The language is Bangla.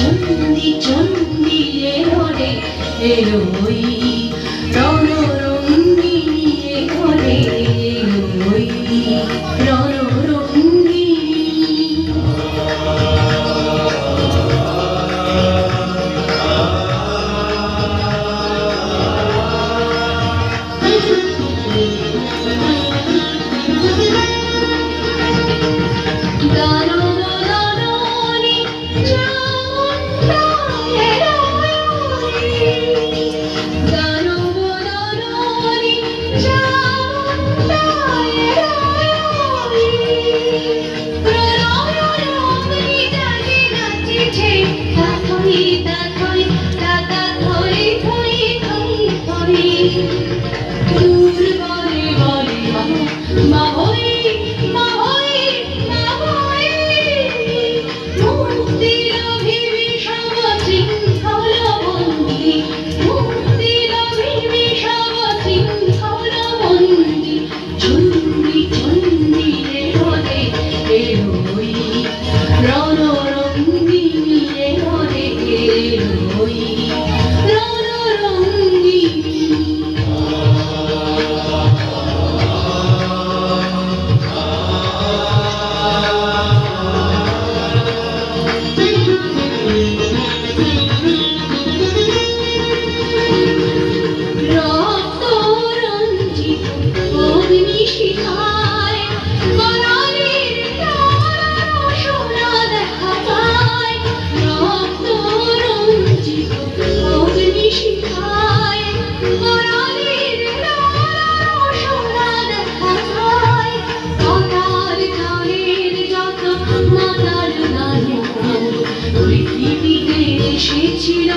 চন্দি চন্দি রে হরে এরোই রণ রঙ্গি হরে এরোই রণ রঙ্গি গান এসেছিল